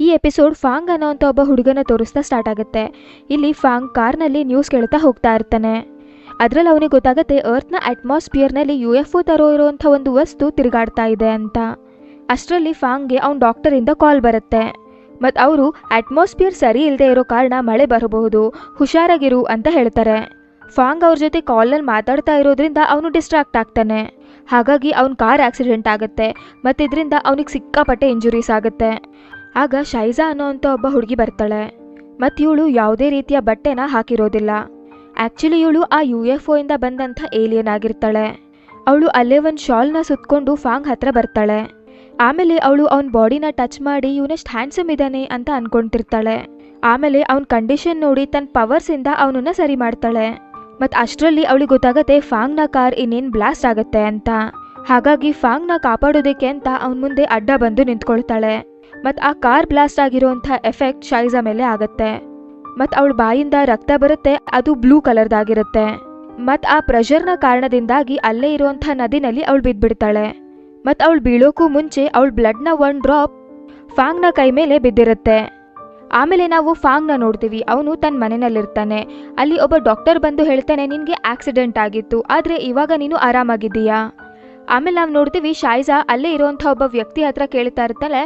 ಈ ಎಪಿಸೋಡ್ ಫಾಂಗ್ ಅನ್ನೋಂಥ ಒಬ್ಬ ಹುಡುಗನ ತೋರಿಸ್ತಾ ಸ್ಟಾರ್ಟ್ ಆಗುತ್ತೆ. ಇಲ್ಲಿ ಫಾಂಗ್ ಕಾರ್ನಲ್ಲಿ ನ್ಯೂಸ್ ಕೇಳ್ತಾ ಹೋಗ್ತಾ ಇರ್ತಾನೆ. ಅದರಲ್ಲಿ ಅವನಿಗೆ ಗೊತ್ತಾಗುತ್ತೆ ಅರ್ತ್ನ ಅಟ್ಮಾಸ್ಫಿಯರ್ನಲ್ಲಿ ಯು ಎಫ್ ಒ ತರೋ ಇರುವಂಥ ಒಂದು ವಸ್ತು ತಿರುಗಾಡ್ತಾ ಇದೆ ಅಂತ. ಅಷ್ಟರಲ್ಲಿ ಫಾಂಗ್ಗೆ ಅವ್ನ ಡಾಕ್ಟರಿಂದ ಕಾಲ್ ಬರುತ್ತೆ. ಮತ್ತು ಅವರು ಅಟ್ಮಾಸ್ಫಿಯರ್ ಸರಿ ಇಲ್ಲದೆ ಇರೋ ಕಾರಣ ಮಳೆ ಬರಬಹುದು, ಹುಷಾರಾಗಿರು ಅಂತ ಹೇಳ್ತಾರೆ. ಫಾಂಗ್ ಅವ್ರ ಜೊತೆ ಕಾಲ್ನಲ್ಲಿ ಮಾತಾಡ್ತಾ ಇರೋದ್ರಿಂದ ಅವನು ಡಿಸ್ಟ್ರಾಕ್ಟ್ ಆಗ್ತಾನೆ. ಹಾಗಾಗಿ ಅವ್ನ ಕಾರ್ ಆಕ್ಸಿಡೆಂಟ್ ಆಗುತ್ತೆ ಮತ್ತು ಇದರಿಂದ ಅವನಿಗೆ ಸಿಕ್ಕಾಪಟ್ಟೆ ಇಂಜುರೀಸ್ ಆಗುತ್ತೆ. ಆಗ ಶೈಜಾ ಅನ್ನೋಂಥ ಒಬ್ಬ ಹುಡುಗಿ ಬರ್ತಾಳೆ. ಮತ್ತು ಇವಳು ಯಾವುದೇ ರೀತಿಯ ಬಟ್ಟೆನ ಹಾಕಿರೋದಿಲ್ಲ. ಆ್ಯಕ್ಚುಲಿ ಇವಳು ಆ ಯು ಎಫ್ ಇಂದ ಬಂದಂಥ ಏಲಿಯನ್ ಆಗಿರ್ತಾಳೆ. ಅವಳು ಅಲ್ಲೇ ಒಂದು ಶಾಲ್ನ ಸುತ್ಕೊಂಡು ಫಾಂಗ್ ಹತ್ರ ಬರ್ತಾಳೆ. ಆಮೇಲೆ ಅವಳು ಅವನ ಬಾಡಿನ ಟಚ್ ಮಾಡಿ ಇವನಷ್ಟು ಹ್ಯಾಂಡ್ಸಮ್ ಇದ್ದಾನೆ ಅಂತ ಅನ್ಕೊಂತಿರ್ತಾಳೆ. ಆಮೇಲೆ ಅವನ ಕಂಡೀಷನ್ ನೋಡಿ ತನ್ನ ಪವರ್ಸಿಂದ ಅವನನ್ನ ಸರಿ ಮಾಡ್ತಾಳೆ. ಮತ್ತು ಅಷ್ಟರಲ್ಲಿ ಅವಳಿಗೆ ಗೊತ್ತಾಗತ್ತೆ ಫಾಂಗ್ನ ಕಾರ್ ಇನ್ನೇನು ಬ್ಲಾಸ್ಟ್ ಆಗುತ್ತೆ ಅಂತ. ಹಾಗಾಗಿ ಫಾಂಗ್ನ ಕಾಪಾಡೋದಕ್ಕೆ ಅಂತ ಅವನ ಮುಂದೆ ಅಡ್ಡ ಬಂದು ನಿಂತ್ಕೊಳ್ತಾಳೆ. ಮತ್ತು ಆ ಕಾರ್ ಬ್ಲಾಸ್ಟ್ ಆಗಿರೋಂಥ ಎಫೆಕ್ಟ್ ಶೈಜಾ ಮೇಲೆ ಆಗುತ್ತೆ. ಮತ್ತು ಅವಳ ಬಾಯಿಂದ ರಕ್ತ ಬರುತ್ತೆ, ಅದು ಬ್ಲೂ ಕಲರ್ದಾಗಿರುತ್ತೆ ಮತ್ತು ಆ ಪ್ರೆಷರ್ನ ಕಾರಣದಿಂದಾಗಿ ಅಲ್ಲೇ ಇರುವಂಥ ನದಿನಲ್ಲಿ ಅವಳು ಬಿದ್ದುಬಿಡ್ತಾಳೆ ಮತ್ತು ಅವಳು ಬೀಳೋಕ್ಕೂ ಮುಂಚೆ ಅವಳ ಬ್ಲಡ್ನ ಒನ್ ಡ್ರಾಪ್ ಫಾಂಗ್ನ ಕೈ ಮೇಲೆ ಬಿದ್ದಿರುತ್ತೆ. ಆಮೇಲೆ ನಾವು ಫಾಂಗ್ನ ನೋಡ್ತೀವಿ, ಅವನು ತನ್ನ ಮನೆಯಲ್ಲಿರ್ತಾನೆ. ಅಲ್ಲಿ ಒಬ್ಬ ಡಾಕ್ಟರ್ ಬಂದು ಹೇಳ್ತಾನೆ, ನಿನಗೆ ಆಕ್ಸಿಡೆಂಟ್ ಆಗಿತ್ತು, ಆದರೆ ಇವಾಗ ನೀನು ಆರಾಮಾಗಿದ್ದೀಯಾ? ಆಮೇಲೆ ನಾವು ನೋಡ್ತೀವಿ ಶಾಯ್ಜಾ ಅಲ್ಲೇ ಇರುವಂಥ ಒಬ್ಬ ವ್ಯಕ್ತಿ ಹತ್ರ ಕೇಳ್ತಾ ಇರ್ತಾಳೆ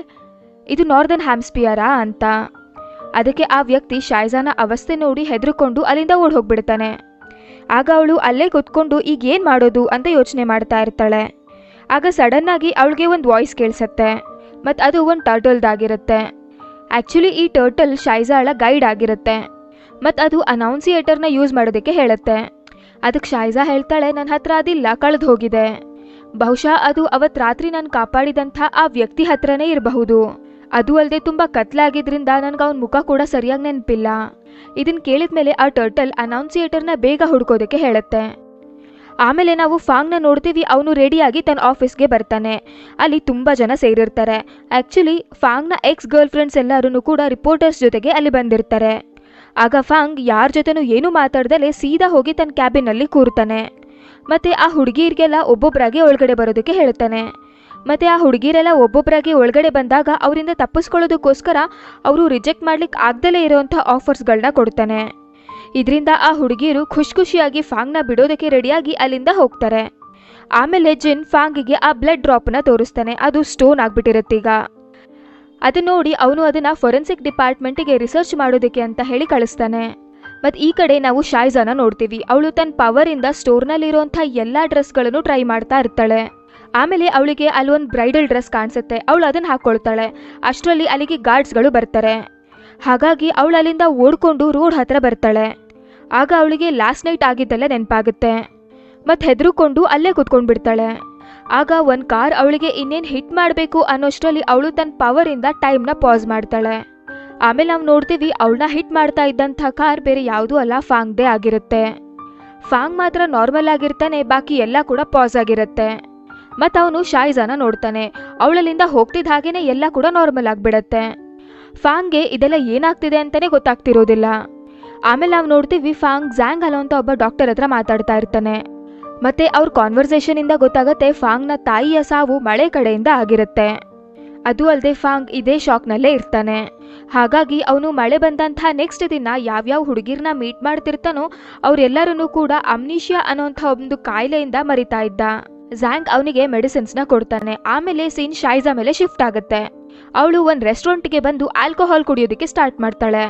ಇದು ನಾರ್ದನ್ ಹ್ಯಾಮ್ಸ್ಪಿಯರಾ ಅಂತ. ಅದಕ್ಕೆ ಆ ವ್ಯಕ್ತಿ ಶಾಯ್ಜಾನ ಅವಸ್ಥೆ ನೋಡಿ ಹೆದರ್ಕೊಂಡು ಅಲ್ಲಿಂದ ಓಡ್ ಹೋಗ್ಬಿಡ್ತಾನೆ ಆಗ ಅವಳು ಅಲ್ಲೇ ಕುತ್ಕೊಂಡು ಈಗ ಏನು ಮಾಡೋದು ಅಂತ ಯೋಚನೆ ಮಾಡ್ತಾ ಇರ್ತಾಳೆ. ಆಗ ಸಡನ್ನಾಗಿ ಅವಳಿಗೆ ಒಂದು ವಾಯ್ಸ್ ಕೇಳಿಸತ್ತೆ. ಮತ್ತು ಅದು ಒಂದು ಟರ್ಟಲ್ದಾಗಿರುತ್ತೆ ಆ್ಯಕ್ಚುಲಿ ಈ ಟರ್ಟಲ್ ಶಾಯ್ಜಾಳ ಗೈಡ್ ಆಗಿರುತ್ತೆ. ಮತ್ತು ಅದು ಅನೌನ್ಸಿಯೇಟರ್ನ ಯೂಸ್ ಮಾಡೋದಕ್ಕೆ ಹೇಳುತ್ತೆ. ಅದಕ್ಕೆ ಶಾಯ್ಜಾ ಹೇಳ್ತಾಳೆ ನನ್ನ ಹತ್ರ ಅದಿಲ್ಲ, ಕಳೆದು ಹೋಗಿದೆ. ಬಹುಶಃ ಅದು ಅವತ್ತು ರಾತ್ರಿ ನಾನು ಕಾಪಾಡಿದಂಥ ಆ ವ್ಯಕ್ತಿ ಹತ್ರನೇ ಇರಬಹುದು. ಅದು ಅಲ್ಲದೆ ತುಂಬ ಕತ್ಲಾಗಿದ್ರಿಂದ ನನಗೆ ಅವನ ಮುಖ ಕೂಡ ಸರಿಯಾಗಿ ನೆನಪಿಲ್ಲ. ಇದನ್ನ ಕೇಳಿದ ಮೇಲೆ ಆ ಟರ್ಟಲ್ ಅನೌನ್ಸಿಯೇಟರ್ನ ಬೇಗ ಹುಡುಕೋದಕ್ಕೆ ಹೇಳುತ್ತೆ. ಆಮೇಲೆ ನಾವು ಫಾಂಗ್ನ ನೋಡ್ತೀವಿ, ಅವನು ರೆಡಿಯಾಗಿ ತನ್ನ ಆಫೀಸ್ಗೆ ಬರ್ತಾನೆ. ಅಲ್ಲಿ ತುಂಬ ಜನ ಸೇರಿರ್ತಾರೆ. ಆ್ಯಕ್ಚುಲಿ ಫಾಂಗ್ನ ಎಕ್ಸ್ ಗರ್ಲ್ ಫ್ರೆಂಡ್ಸ್ ಎಲ್ಲರೂ ಕೂಡ ರಿಪೋರ್ಟರ್ಸ್ ಜೊತೆಗೆ ಅಲ್ಲಿ ಬಂದಿರ್ತಾರೆ. ಆಗ ಫಾಂಗ್ ಯಾರ ಜೊತೆನೂ ಏನೂ ಮಾತಾಡ್ದಲೆ ಸೀದಾ ಹೋಗಿ ತನ್ನ ಕ್ಯಾಬಿನಲ್ಲಿ ಕೂರ್ತಾನೆ. ಮತ್ತು ಆ ಹುಡುಗಿಯರಿಗೆಲ್ಲ ಒಬ್ಬೊಬ್ಬರಾಗಿ ಒಳಗಡೆ ಬರೋದಕ್ಕೆ ಹೇಳ್ತಾನೆ. ಮತ್ತು ಆ ಹುಡುಗಿರೆಲ್ಲ ಒಬ್ಬೊಬ್ಬರಾಗಿ ಒಳಗಡೆ ಬಂದಾಗ ಅವರಿಂದ ತಪ್ಪಿಸ್ಕೊಳ್ಳೋದಕ್ಕೋಸ್ಕರ ಅವರು ರಿಜೆಕ್ಟ್ ಮಾಡ್ಲಿಕ್ಕೆ ಆಗ್ದಲೇ ಇರೋವಂಥ ಆಫರ್ಸ್ಗಳನ್ನ ಕೊಡ್ತಾನೆ. ಇದರಿಂದ ಆ ಹುಡುಗಿಯರು ಖುಷಿ ಖುಷಿಯಾಗಿ ಫಾಂಗ್ನ ಬಿಡೋದಕ್ಕೆ ರೆಡಿಯಾಗಿ ಅಲ್ಲಿಂದ ಹೋಗ್ತಾರೆ. ಆಮೇಲೆ ಜಿನ್ ಫಾಂಗಿಗೆ ಆ ಬ್ಲಡ್ ಡ್ರಾಪ್ನ ತೋರಿಸ್ತಾನೆ. ಅದು ಸ್ಟೋನ್ ಆಗ್ಬಿಟ್ಟಿರುತ್ತೀಗ ಅದನ್ನ ನೋಡಿ ಅವನು ಅದನ್ನು ಫೊರೆನ್ಸಿಕ್ ಡಿಪಾರ್ಟ್ಮೆಂಟಿಗೆ ರಿಸರ್ಚ್ ಮಾಡೋದಕ್ಕೆ ಅಂತ ಹೇಳಿ ಕಳಿಸ್ತಾನೆ. ಮತ್ತು ಈ ಕಡೆ ನಾವು ಶಾಯ್ಜಾನ ನೋಡ್ತೀವಿ. ಅವಳು ತನ್ನ ಪವರಿಂದ ಸ್ಟೋರ್ನಲ್ಲಿರುವಂಥ ಎಲ್ಲ ಡ್ರೆಸ್ಗಳನ್ನು ಟ್ರೈ ಮಾಡ್ತಾ ಇರ್ತಾಳೆ. ಆಮೇಲೆ ಅವಳಿಗೆ ಅಲ್ಲೊಂದು ಬ್ರೈಡಲ್ ಡ್ರೆಸ್ ಕಾಣಿಸುತ್ತೆ. ಅವಳು ಅದನ್ನು ಹಾಕ್ಕೊಳ್ತಾಳೆ ಅಷ್ಟರಲ್ಲಿ ಅಲ್ಲಿಗೆ ಗಾರ್ಡ್ಸ್ಗಳು ಬರ್ತಾರೆ. ಹಾಗಾಗಿ ಅವಳು ಅಲ್ಲಿಂದ ಓಡ್ಕೊಂಡು ರೋಡ್ ಹತ್ತಿರ ಬರ್ತಾಳೆ. ಆಗ ಅವಳಿಗೆ ಲಾಸ್ಟ್ ನೈಟ್ ಆಗಿದ್ದೆಲ್ಲ ನೆನಪಾಗುತ್ತೆ. ಮತ್ತು ಹೆದರುಕೊಂಡು ಅಲ್ಲೇ ಕುತ್ಕೊಂಡು ಬಿಡ್ತಾಳೆ ಆಗ ಒಂದು ಕಾರ್ ಅವಳಿಗೆ ಇನ್ನೇನು ಹಿಟ್ ಮಾಡಬೇಕು ಅನ್ನೋಷ್ಟರಲ್ಲಿ ಅವಳು ತನ್ನ ಪವರಿಂದ ಟೈಮ್ನ ಪಾಸ್ ಮಾಡ್ತಾಳೆ. ಆಮೇಲೆ ನಾವು ನೋಡ್ತೀವಿ ಅವಳನ್ನ ಹಿಟ್ ಮಾಡ್ತಾ ಇದ್ದಂಥ ಕಾರ್ ಬೇರೆ ಯಾವುದೂ ಅಲ್ಲ, ಫಾಂಗ್ದೇ ಆಗಿರುತ್ತೆ. ಫಾಂಗ್ ಮಾತ್ರ ನಾರ್ಮಲ್ ಆಗಿರ್ತಾನೆ, ಬಾಕಿ ಎಲ್ಲ ಕೂಡ ಪಾಸ್ ಆಗಿರುತ್ತೆ. ಅವನು ಶಾಯಿಜಾನ ನೋಡ್ತಾನೆ. ಅವಳಲ್ಲಿಂದ ಹೋಗ್ತಿದ್ದ ಹಾಗೇನೆ ಎಲ್ಲ ಕೂಡ ನಾರ್ಮಲ್ ಆಗಿಬಿಡತ್ತೆ. ಫಾಂಗ್ಗೆ ಇದೆಲ್ಲ ಏನಾಗ್ತಿದೆ ಅಂತಲೇ ಗೊತ್ತಾಗ್ತಿರೋದಿಲ್ಲ. ಆಮೇಲೆ ನಾವು ನೋಡ್ತೀವಿ ಫಾಂಗ್ ಜ್ಯಾಂಗ್ ಅಲೋ ಅಂತ ಒಬ್ಬ ಡಾಕ್ಟರ್ ಹತ್ರ ಮಾತಾಡ್ತಾ ಇರ್ತಾನೆ. ಮತ್ತೆ ಅವ್ರ ಕಾನ್ವರ್ಸೇಷನಿಂದ ಗೊತ್ತಾಗತ್ತೆ ಫಾಂಗ್ನ ತಾಯಿಯ ಸಾವು ಮಳೆ ಕಡೆಯಿಂದ ಆಗಿರುತ್ತೆ. ಅದು ಅಲ್ಲದೆ ಫಾಂಗ್ ಇದೇ ಶಾಕ್ನಲ್ಲೇ ಇರ್ತಾನೆ. ಹಾಗಾಗಿ ಅವನು ಮಳೆ ಬಂದಂಥ ನೆಕ್ಸ್ಟ್ ದಿನ ಯಾವ್ಯಾವ ಹುಡುಗಿರ್ನ ಮೀಟ್ ಮಾಡ್ತಿರ್ತಾನೋ ಅವರೆಲ್ಲರೂ ಕೂಡ ಅಮ್ನಿಷಿಯಾ ಅನ್ನೋಂಥ ಒಂದು ಕಾಯಿಲೆಯಿಂದ ಮರಿತಾ ಇದ್ದ. ಜ್ಯಾಂಗ್ ಅವನಿಗೆ ಮೆಡಿಸಿನ್ಸ್ನ ಕೊಡ್ತಾನೆ. ಆಮೇಲೆ ಸೀನ್ ಶೈಜಾ ಮೇಲೆ ಶಿಫ್ಟ್ ಆಗುತ್ತೆ. ಅವಳು ಒಂದು ರೆಸ್ಟೋರೆಂಟ್ಗೆ ಬಂದು ಆಲ್ಕೋಹಾಲ್ ಕುಡಿಯೋದಕ್ಕೆ ಸ್ಟಾರ್ಟ್ ಮಾಡ್ತಾಳೆ.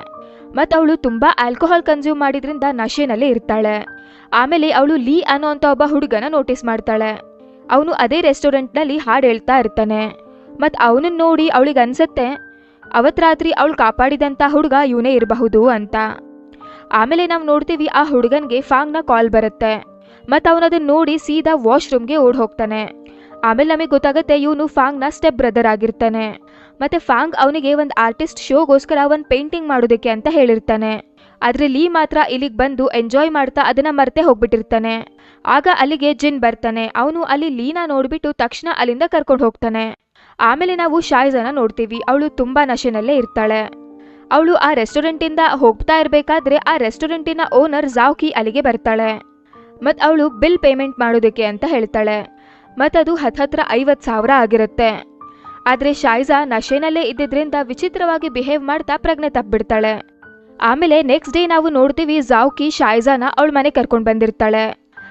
ಮತ್ತು ಅವಳು ತುಂಬ ಆಲ್ಕೋಹಾಲ್ ಕನ್ಸ್ಯೂಮ್ ಮಾಡಿದ್ರಿಂದ ನಶೆನಲ್ಲಿ ಇರ್ತಾಳೆ. ಆಮೇಲೆ ಅವಳು ಲೀ ಅನ್ನೋಂತ ಒಬ್ಬ ಹುಡುಗನ ನೋಟಿಸ್ ಮಾಡ್ತಾಳೆ. ಅವನು ಅದೇ ರೆಸ್ಟೋರೆಂಟ್ನಲ್ಲಿ ಹಾಡು ಹೇಳ್ತಾ ಇರ್ತಾನೆ. ಮತ್ತು ಅವನನ್ನ ನೋಡಿ ಅವಳಿಗೆ ಅನ್ಸುತ್ತೆ ಅವತ್ತು ರಾತ್ರಿ ಅವಳು ಕಾಪಾಡಿದಂಥ ಹುಡುಗ ಇವನೇ ಇರಬಹುದು ಅಂತ. ಆಮೇಲೆ ನಾವು ನೋಡ್ತೀವಿ ಆ ಹುಡುಗನಿಗೆ ಫಾಂಗ್ನ ಕಾಲ್ ಬರುತ್ತೆ. ಮತ್ತು ಅವನದನ್ನ ನೋಡಿ ಸೀದಾ ವಾಶ್ರೂಮ್ಗೆ ಓಡ್ ಹೋಗ್ತಾನೆ ಆಮೇಲೆ ನಮಗೆ ಗೊತ್ತಾಗುತ್ತೆ ಇವನು ಫಾಂಗ್ನ ಸ್ಟೆಪ್ ಬ್ರದರ್ ಆಗಿರ್ತಾನೆ. ಮತ್ತು ಫಾಂಗ್ ಅವನಿಗೆ ಒಂದು ಆರ್ಟಿಸ್ಟ್ ಶೋಗೋಸ್ಕರ ಒಂದು ಪೇಂಟಿಂಗ್ ಮಾಡೋದಕ್ಕೆ ಅಂತ ಹೇಳಿರ್ತಾನೆ. ಆದರೆ ಲೀ ಮಾತ್ರ ಇಲ್ಲಿಗೆ ಬಂದು ಎಂಜಾಯ್ ಮಾಡ್ತಾ ಅದನ್ನ ಮರ್ತೆ ಹೋಗ್ಬಿಟ್ಟಿರ್ತಾನೆ. ಆಗ ಅಲ್ಲಿಗೆ ಜಿನ್ ಬರ್ತಾನೆ. ಅವನು ಅಲ್ಲಿ ಲೀನ ನೋಡಿಬಿಟ್ಟು ತಕ್ಷಣ ಅಲ್ಲಿಂದ ಕರ್ಕೊಂಡು ಹೋಗ್ತಾನೆ. ಆಮೇಲೆ ನಾವು ಶಾಯ್ಜಾನ ನೋಡ್ತೀವಿ. ಅವಳು ತುಂಬಾ ನಶೆನಲ್ಲೇ ಇರ್ತಾಳೆ. ಅವಳು ಆ ರೆಸ್ಟೋರೆಂಟಿಂದ ಹೋಗ್ತಾ ಇರಬೇಕಾದ್ರೆ ಆ ರೆಸ್ಟೋರೆಂಟಿನ ಓನರ್ ಜಾವ್ಕಿ ಅಲ್ಲಿಗೆ ಬರ್ತಾಳೆ. ಮತ್ತು ಅವಳು ಬಿಲ್ ಪೇಮೆಂಟ್ ಮಾಡೋದಕ್ಕೆ ಅಂತ ಹೇಳ್ತಾಳೆ. ಮತ್ತದು ಹತ್ತತ್ರ ಐವತ್ತು ಸಾವಿರ ಆಗಿರುತ್ತೆ. ಆದ್ರೆ ಶಾಯ್ಜಾ ನಶೆನಲ್ಲೇ ಇದ್ದಿದ್ರಿಂದ ವಿಚಿತ್ರವಾಗಿ ಬಿಹೇವ್ ಮಾಡ್ತಾ ಪ್ರಜ್ಞೆ ತಪ್ಪಿಬಿಡ್ತಾಳೆ ಆಮೇಲೆ ನೆಕ್ಸ್ಟ್ ಡೇ ನಾವು ನೋಡ್ತೀವಿ ಜಾವ್ಕಿ ಶಾಯ್ಜಾನ ಅವಳ ಮನೆ ಕರ್ಕೊಂಡು ಬಂದಿರ್ತಾಳೆ.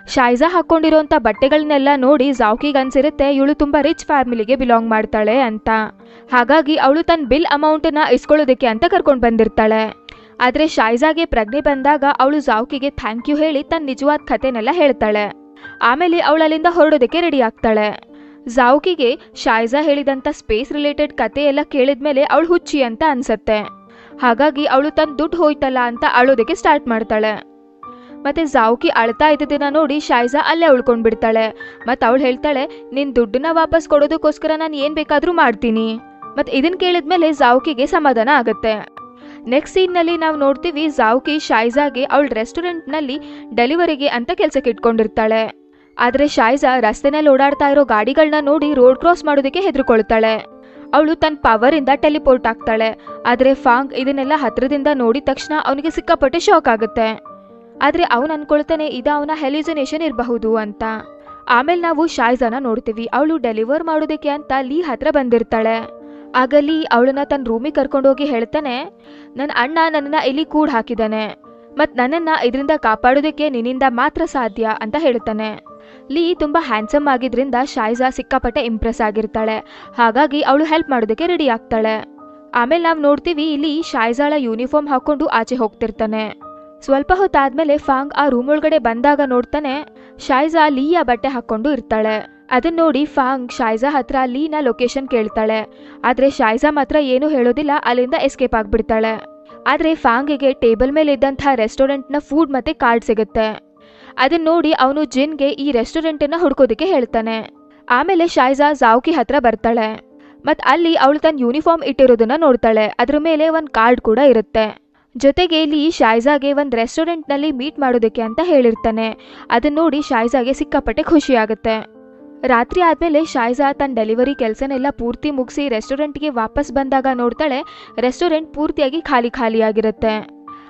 ಶಾಯ್ಜಾ ಹಾಕೊಂಡಿರೋಂಥ ಬಟ್ಟೆಗಳನ್ನೆಲ್ಲ ನೋಡಿ ಜಾವ್ಕಿಗೆ ಅನ್ಸಿರುತ್ತೆ ಇವಳು ತುಂಬಾ ರಿಚ್ ಫ್ಯಾಮಿಲಿಗೆ ಬಿಲಾಂಗ್ ಮಾಡ್ತಾಳೆ ಅಂತ. ಹಾಗಾಗಿ ಅವಳು ತನ್ನ ಬಿಲ್ ಅಮೌಂಟನ್ನ ಇಸ್ಕೊಳ್ಳೋದಕ್ಕೆ ಅಂತ ಕರ್ಕೊಂಡು ಬಂದಿರ್ತಾಳೆ. ಆದರೆ ಶಾಯ್ಜಾಗೆ ಪ್ರಜ್ಞೆ ಬಂದಾಗ ಅವಳು ಜಾವ್ಕಿಗೆ ಥ್ಯಾಂಕ್ ಯು ಹೇಳಿ ತನ್ನ ನಿಜವಾದ ಕಥೆನೆಲ್ಲ ಹೇಳ್ತಾಳೆ. ಆಮೇಲೆ ಅವಳು ಅಲ್ಲಿಂದ ಹೊರಡೋದಕ್ಕೆ ರೆಡಿ ಆಗ್ತಾಳೆ. ಜಾವ್ಕಿಗೆ ಶಾಯ್ಜಾ ಹೇಳಿದಂಥ ಸ್ಪೇಸ್ ರಿಲೇಟೆಡ್ ಕತೆ ಎಲ್ಲ ಕೇಳಿದ್ಮೇಲೆ ಅವಳು ಹುಚ್ಚಿ ಅಂತ ಅನ್ಸತ್ತೆ. ಹಾಗಾಗಿ ಅವಳು ತನ್ನ ದುಡ್ಡು ಹೋಯ್ತಲ್ಲ ಅಂತ ಅಳೋದಕ್ಕೆ ಸ್ಟಾರ್ಟ್ ಮಾಡ್ತಾಳೆ. ಮತ್ತೆ ಜಾವ್ಕಿ ಅಳ್ತಾ ಇದ್ದಿದ್ದನ್ನ ನೋಡಿ ಶಾಯ್ಜಾ ಅಲ್ಲೇ ಉಳ್ಕೊಂಡ್ಬಿಡ್ತಾಳೆ. ಮತ್ತೆ ಅವಳು ಹೇಳ್ತಾಳೆ, ನಿನ್ ದುಡ್ಡನ್ನ ವಾಪಸ್ ಕೊಡೋದಕ್ಕೋಸ್ಕರ ನಾನು ಏನ್ ಬೇಕಾದ್ರೂ ಮಾಡ್ತೀನಿ. ಮತ್ತೆ ಕೇಳಿದ ಕೇಳಿದ್ಮೇಲೆ ಜಾವ್ಕಿಗೆ ಸಮಾಧಾನ ಆಗತ್ತೆ. ನೆಕ್ಸ್ಟ್ ಸೀನ್ನಲ್ಲಿ ನಾವು ನೋಡ್ತೀವಿ ಜಾವ್ಕಿ ಶಾಯ್ಜಾಗೆ ಅವಳ ರೆಸ್ಟೋರೆಂಟ್ನಲ್ಲಿ ಡೆಲಿವರಿಗೆ ಅಂತ ಕೆಲಸಕ್ಕೆ ಇಟ್ಕೊಂಡಿರ್ತಾಳೆ. ಆದ್ರೆ ಶಾಯ್ಜಾ ರಸ್ತೆನಲ್ಲಿ ಓಡಾಡ್ತಾ ಇರೋ ಗಾಡಿಗಳನ್ನ ನೋಡಿ ರೋಡ್ ಕ್ರಾಸ್ ಮಾಡೋದಕ್ಕೆ ಹೆದರ್ಕೊಳ್ತಾಳೆ. ಅವಳು ತನ್ನ ಪವರಿಂದ ಟೆಲಿಪೋರ್ಟ್ ಆಗ್ತಾಳೆ. ಆದ್ರೆ ಫಾಂಗ್ ಇದನ್ನೆಲ್ಲ ಹತ್ರದಿಂದ ನೋಡಿದ ತಕ್ಷಣ ಅವನಿಗೆ ಸಿಕ್ಕಾಪಟ್ಟೆ ಶಾಕ್ ಆಗುತ್ತೆ. ಆದ್ರೆ ಅವನು ಅನ್ಕೊಳ್ತಾನೆ ಇದು ಅವನ ಹೆಲಿಜನೇಷನ್ ಇರಬಹುದು ಅಂತ. ಆಮೇಲೆ ನಾವು ಶಾಯ್ಜಾನ ನೋಡ್ತೀವಿ. ಅವಳು ಡೆಲಿವರ್ ಮಾಡೋದಕ್ಕೆ ಅಂತ ಲೀ ಹತ್ರ ಬಂದಿರ್ತಾಳೆ. ಆಗ ಲೀ ಅವಳನ್ನ ತನ್ನ ರೂಮಿಗೆ ಕರ್ಕೊಂಡೋಗಿ ಹೇಳ್ತಾನೆ ನನ್ನ ಅಣ್ಣ ನನ್ನನ್ನು ಇಲ್ಲಿ ಕೂಡ್ ಹಾಕಿದ್ದಾನೆ ಮತ್ತು ನನ್ನನ್ನು ಇದರಿಂದ ಕಾಪಾಡೋದಕ್ಕೆ ನಿನ್ನಿಂದ ಮಾತ್ರ ಸಾಧ್ಯ ಅಂತ ಹೇಳ್ತಾನೆ. ಲೀ ತುಂಬ ಹ್ಯಾಂಡ್ಸಮ್ ಆಗಿದ್ರಿಂದ ಶಾಯ್ಜಾ ಸಿಕ್ಕಾಪಟ್ಟೆ ಇಂಪ್ರೆಸ್ ಆಗಿರ್ತಾಳೆ. ಹಾಗಾಗಿ ಅವಳು ಹೆಲ್ಪ್ ಮಾಡೋದಕ್ಕೆ ರೆಡಿ ಆಗ್ತಾಳೆ. ಆಮೇಲೆ ನಾವು ನೋಡ್ತೀವಿ, ಇಲ್ಲಿ ಶಾಯ್ಜಾಳ ಯೂನಿಫಾರ್ಮ್ ಹಾಕೊಂಡು ಆಚೆ ಹೋಗ್ತಿರ್ತಾನೆ. ಸ್ವಲ್ಪ ಹೊತ್ತಾದ್ಮೇಲೆ ಫಾಂಗ್ ಆ ರೂಮ್ ಒಳಗಡೆ ಬಂದಾಗ ನೋಡ್ತಾನೆ, ಶಾಯ್ಜಾ ಲೀಯ ಬಟ್ಟೆ ಹಾಕೊಂಡು ಇರ್ತಾಳೆ. ಅದನ್ನ ನೋಡಿ ಫಾಂಗ್ ಶಾಯ್ಜಾ ಹತ್ರ ಲೀನ ಲೊಕೇಶನ್ ಕೇಳ್ತಾಳೆ. ಆದ್ರೆ ಶಾಯ್ಜಾ ಮಾತ್ರ ಏನೂ ಹೇಳೋದಿಲ್ಲ, ಅಲ್ಲಿಂದ ಎಸ್ಕೇಪ್ ಆಗ್ಬಿಡ್ತಾಳೆ. ಆದ್ರೆ ಫಾಂಗಿಗೆ ಟೇಬಲ್ ಮೇಲೆ ಇದ್ದಂತಹ ರೆಸ್ಟೋರೆಂಟ್ನ ಫುಡ್ ಮತ್ತೆ ಕಾರ್ಡ್ ಸಿಗುತ್ತೆ. ಅದನ್ನ ನೋಡಿ ಅವನು ಜಿನ್ಗೆ ಈ ರೆಸ್ಟೋರೆಂಟನ್ನು ಹುಡ್ಕೋದಕ್ಕೆ ಹೇಳ್ತಾನೆ. ಆಮೇಲೆ ಶಾಯ್ಜಾ ಜಾವ್ಕಿ ಹತ್ರ ಬರ್ತಾಳೆ. ಮತ್ ಅಲ್ಲಿ ಅವಳು ತನ್ನ ಯೂನಿಫಾರ್ಮ್ ಇಟ್ಟಿರೋದನ್ನ ನೋಡ್ತಾಳೆ. ಅದ್ರ ಮೇಲೆ ಒಂದ್ ಕಾರ್ಡ್ ಕೂಡ ಇರುತ್ತೆ. ಜೊತೆಗೆ ಇಲ್ಲಿ ಶಾಯ್ಜಾಗೆ ಒಂದು ರೆಸ್ಟೋರೆಂಟ್ನಲ್ಲಿ ಮೀಟ್ ಮಾಡೋದಕ್ಕೆ ಅಂತ ಹೇಳಿರ್ತಾನೆ. ಅದನ್ನ ನೋಡಿ ಶಾಯ್ಜಾಗೆ ಸಿಕ್ಕಾಪಟ್ಟೆ ಖುಷಿ ಆಗುತ್ತೆ ರಾತ್ರಿ ಆದಮೇಲೆ ಶಾಯ್ಜಾ ತನ್ನ ಡೆಲಿವರಿ ಕೆಲಸನೆಲ್ಲ ಪೂರ್ತಿ ಮುಗಿಸಿ ರೆಸ್ಟೋರೆಂಟ್ಗೆ ವಾಪಸ್ ಬಂದಾಗ ನೋಡ್ತಾಳೆ ರೆಸ್ಟೋರೆಂಟ್ ಪೂರ್ತಿಯಾಗಿ ಖಾಲಿ ಖಾಲಿಯಾಗಿರುತ್ತೆ.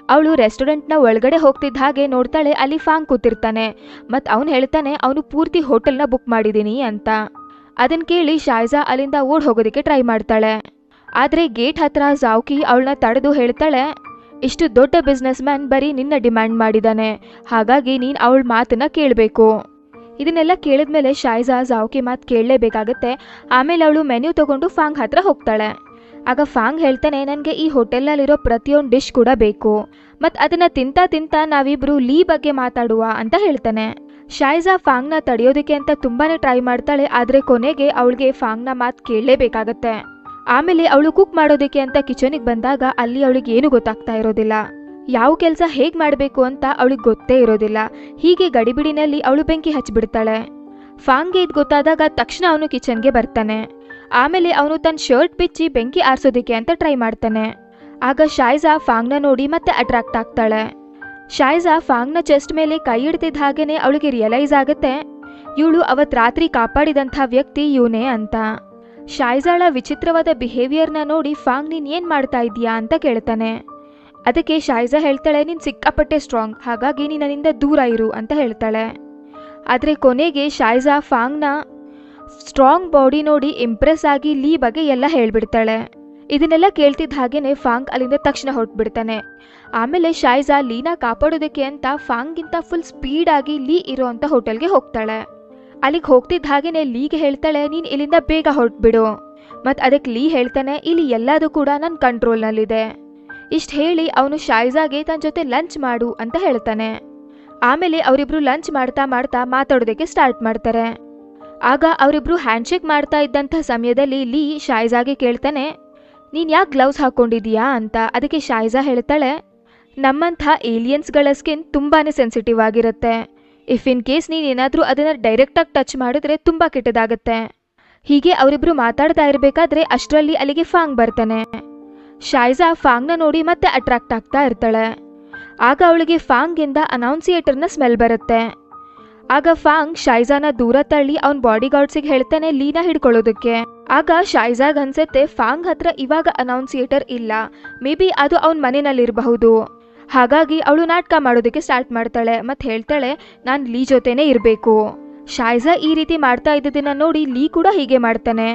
ಅವಳು ರೆಸ್ಟೋರೆಂಟ್ನ ಒಳಗಡೆ ಹೋಗ್ತಿದ್ದ ಹಾಗೆ ನೋಡ್ತಾಳೆ ಅಲ್ಲಿ ಫಾಂಗ್ ಕೂತಿರ್ತಾನೆ. ಮತ್ತು ಅವನು ಹೇಳ್ತಾನೆ, ಅವನು ಪೂರ್ತಿ ಹೋಟೆಲ್ನ ಬುಕ್ ಮಾಡಿದ್ದೀನಿ ಅಂತ. ಅದನ್ನು ಕೇಳಿ ಶಾಯ್ಜಾ ಅಲ್ಲಿಂದ ಓಡ್ ಹೋಗೋದಕ್ಕೆ ಟ್ರೈ ಮಾಡ್ತಾಳೆ. ಆದರೆ ಗೇಟ್ ಹತ್ರ ಜಾವ್ಕಿ ಅವಳನ್ನ ತಡೆದು ಹೇಳ್ತಾಳೆ, ಇಷ್ಟು ದೊಡ್ಡ ಬಿಸ್ನೆಸ್ ಮ್ಯಾನ್ ಬರೀ ನಿನ್ನ ಡಿಮ್ಯಾಂಡ್ ಮಾಡಿದಾನೆ. ಹಾಗಾಗಿ ನೀನು ಅವಳ ಮಾತನ್ನ ಕೇಳಬೇಕು. ಇದನ್ನೆಲ್ಲ ಕೇಳಿದ್ಮೇಲೆ ಶಾಯ್ಜಾ ಜಾವ್ಕಿ ಮಾತು ಕೇಳಲೇಬೇಕಾಗತ್ತೆ. ಆಮೇಲೆ ಅವಳು ಮೆನ್ಯೂ ತಗೊಂಡು ಫಾಂಗ್ ಹತ್ರ ಹೋಗ್ತಾಳೆ. ಆಗ ಫಾಂಗ್ ಹೇಳ್ತಾನೆ, ನನಗೆ ಈ ಹೋಟೆಲ್ನಲ್ಲಿರೋ ಪ್ರತಿಯೊಂದು ಡಿಶ್ ಕೂಡ ಬೇಕು. ಮತ್ತು ಅದನ್ನು ತಿಂತಾ ತಿಂತಾ ನಾವಿಬ್ಬರು ಲೀ ಬಗ್ಗೆ ಮಾತಾಡುವ ಅಂತ ಹೇಳ್ತಾನೆ. ಶಾಯ್ಜಾ ಫಾಂಗ್ನ ತಡೆಯೋದಕ್ಕೆ ಅಂತ ತುಂಬಾ ಟ್ರೈ ಮಾಡ್ತಾಳೆ, ಆದರೆ ಕೊನೆಗೆ ಅವಳಿಗೆ ಫಾಂಗ್ನ ಮಾತು ಕೇಳಲೇಬೇಕಾಗತ್ತೆ. ಆಮೇಲೆ ಅವಳು ಕುಕ್ ಮಾಡೋದಕ್ಕೆ ಅಂತ ಕಿಚನಿಗೆ ಬಂದಾಗ ಅಲ್ಲಿ ಅವಳಿಗೆ ಏನು ಗೊತ್ತಾಗ್ತಾ ಇರೋದಿಲ್ಲ. ಯಾವ ಕೆಲಸ ಹೇಗೆ ಮಾಡಬೇಕು ಅಂತ ಅವಳಿಗೆ ಗೊತ್ತೇ ಇರೋದಿಲ್ಲ. ಹೀಗೆ ಗಡಿಬಿಡಿನಲ್ಲಿ ಅವಳು ಬೆಂಕಿ ಹಚ್ಚಿಬಿಡ್ತಾಳೆ. ಫಾಂಗ್ಗೆ ಇದು ಗೊತ್ತಾದಾಗ ತಕ್ಷಣ ಅವನು ಕಿಚನ್ಗೆ ಬರ್ತಾನೆ. ಆಮೇಲೆ ಅವನು ತನ್ನ ಶರ್ಟ್ ಬಿಚ್ಚಿ ಬೆಂಕಿ ಆರಿಸೋದಕ್ಕೆ ಅಂತ ಟ್ರೈ ಮಾಡ್ತಾನೆ. ಆಗ ಶಾಯ್ಜಾ ಫಾಂಗ್ನ ನೋಡಿ ಮತ್ತೆ ಅಟ್ರಾಕ್ಟ್ ಆಗ್ತಾಳೆ. ಶಾಯ್ಜಾ ಫಾಂಗ್ನ ಚೆಸ್ಟ್ ಮೇಲೆ ಕೈ ಹಿಡ್ತಿದ್ದ ಹಾಗೇನೆ ಅವಳಿಗೆ ರಿಯಲೈಸ್ ಆಗುತ್ತೆ. ಇವಳು ಅವತ್ ರಾತ್ರಿ ಕಾಪಾಡಿದಂಥ ವ್ಯಕ್ತಿ ಇವನೇ ಅಂತ. ಶಾಯ್ಜಾಳ ವಿಚಿತ್ರವಾದ ಬಿಹೇವಿಯರ್ನ ನೋಡಿ ಫಾಂಗ್ ನೀನ್ ಏನ್ ಮಾಡ್ತಾ ಇದೀಯಾ ಅಂತ ಕೇಳ್ತಾನೆ. ಅದಕ್ಕೆ ಶಾಯ್ಜಾ ಹೇಳ್ತಾಳೆ, ನೀನ್ ಸಿಕ್ಕಾಪಟ್ಟೆ ಸ್ಟ್ರಾಂಗ್ ಹಾಗಾಗಿ ನೀನು ನನ್ನಿಂದ ದೂರ ಇರು ಅಂತ ಹೇಳ್ತಾಳೆ. ಆದರೆ ಕೊನೆಗೆ ಶಾಯ್ಜಾ ಫಾಂಗ್ನ ಸ್ಟ್ರಾಂಗ್ ಬಾಡಿ ನೋಡಿ ಇಂಪ್ರೆಸ್ ಆಗಿ ಲೀ ಬಗ್ಗೆ ಎಲ್ಲ ಹೇಳ್ಬಿಡ್ತಾಳೆ. ಇದನ್ನೆಲ್ಲ ಕೇಳ್ತಿದ್ದ ಹಾಗೇನೆ ಫಾಂಗ್ ಅಲ್ಲಿಂದ ತಕ್ಷಣ ಹೊರಟ್ಬಿಡ್ತಾನೆ. ಆಮೇಲೆ ಶಾಯ್ಜಾ ಲೀನ ಕಾಪಾಡೋದಕ್ಕೆ ಅಂತ ಫಾಂಗ್ಗಿಂತ ಫುಲ್ ಸ್ಪೀಡ್ ಆಗಿ ಲೀ ಇರೋ ಅಂತ ಹೋಟೆಲ್ಗೆ ಹೋಗ್ತಾಳೆ. ಅಲ್ಲಿಗೆ ಹೋಗ್ತಿದ್ದ ಹಾಗೇನೆ ಲೀಗೆ ಹೇಳ್ತಾಳೆ, ನೀನು ಇಲ್ಲಿಂದ ಬೇಗ ಹೊರಟ್ಬಿಡು. ಮತ್ತು ಅದಕ್ಕೆ ಲೀ ಹೇಳ್ತಾನೆ, ಇಲ್ಲಿ ಎಲ್ಲದೂ ಕೂಡ ನನ್ನ ಕಂಟ್ರೋಲ್ನಲ್ಲಿದೆ ಇಷ್ಟು ಹೇಳಿ ಅವನು ಶಾಯ್ಜಾಗೆ ತನ್ನ ಜೊತೆ ಲಂಚ್ ಮಾಡು ಅಂತ ಹೇಳ್ತಾನೆ. ಆಮೇಲೆ ಅವರಿಬ್ರು ಲಂಚ್ ಮಾಡ್ತಾ ಮಾಡ್ತಾ ಮಾತಾಡೋದಕ್ಕೆ ಸ್ಟಾರ್ಟ್ ಮಾಡ್ತಾರೆ. ಆಗ ಅವರಿಬ್ರು ಹ್ಯಾಂಡ್ಶೇಕ್ ಮಾಡ್ತಾ ಇದ್ದಂಥ ಸಮಯದಲ್ಲಿ ಲೀ ಶಾಯ್ಜಾಗೆ ಕೇಳ್ತಾನೆ, ನೀನು ಯಾಕೆ ಗ್ಲೌಸ್ ಹಾಕ್ಕೊಂಡಿದೀಯಾ ಅಂತ. ಅದಕ್ಕೆ ಶಾಯ್ಜಾ ಹೇಳ್ತಾಳೆ, ನಮ್ಮಂಥ ಏಲಿಯನ್ಸ್ಗಳ ಸ್ಕಿನ್ ತುಂಬಾ ಸೆನ್ಸಿಟಿವ್ ಆಗಿರುತ್ತೆ. ಇಫ್ ಇನ್ ಕೇಸ್ ನೀನು ಏನಾದರೂ ಅದನ್ನು ಡೈರೆಕ್ಟಾಗಿ ಟಚ್ ಮಾಡಿದ್ರೆ ತುಂಬ ಕೆಟ್ಟದಾಗತ್ತೆ. ಹೀಗೆ ಅವರಿಬ್ರು ಮಾತಾಡ್ತಾ ಇರಬೇಕಾದ್ರೆ ಅಷ್ಟರಲ್ಲಿ ಅಲ್ಲಿಗೆ ಫಾಂಗ್ ಬರ್ತಾನೆ. ಶಾಯ್ಜಾ ಫಾಂಗ್ನ ನೋಡಿ ಮತ್ತೆ ಅಟ್ರಾಕ್ಟ್ ಆಗ್ತಾ ಇರ್ತಾಳೆ. ಆಗ ಅವಳಿಗೆ ಫಾಂಗಿಂದ ಅನೌನ್ಸಿಯೇಟರ್ನ ಸ್ಮೆಲ್ ಬರುತ್ತೆ. ಆಗ ಫಾಂಗ್ ಶಾಯ್ಜಾನ ದೂರ ತಳ್ಳಿ ಅವನ್ ಬಾಡಿ ಗಾರ್ಡ್ಸಿಗೆ ಹೇಳ್ತಾನೆ ಲೀನಾ ಹಿಡ್ಕೊಳ್ಳೋದಕ್ಕೆ. ಆಗ ಶಾಯ್ಜಾಗ್ ಅನ್ಸತ್ತೆ ಫಾಂಗ್ ಹತ್ರ ಇವಾಗ ಅನೌನ್ಸಿಯೇಟರ್ ಇಲ್ಲ. ಮೇ ಬಿ ಅದು ಅವನ ಮನೆಯಲ್ಲಿರಬಹುದು ಹಾಗಾಗಿ ಅವಳು ನಾಟಕ ಮಾಡೋದಕ್ಕೆ ಸ್ಟಾರ್ಟ್ ಮಾಡ್ತಾಳೆ. ಮತ್ತೆ ಹೇಳ್ತಾಳೆ, ನಾನು ಲೀ ಜೊತೆನೇ ಇರಬೇಕು. ಶಾಯ್ಜಾ ಈ ರೀತಿ ಮಾಡ್ತಾ ಇದ್ದದನ್ನ ನೋಡಿ ಲೀ ಕೂಡ ಹೀಗೆ ಮಾಡ್ತಾನೆ.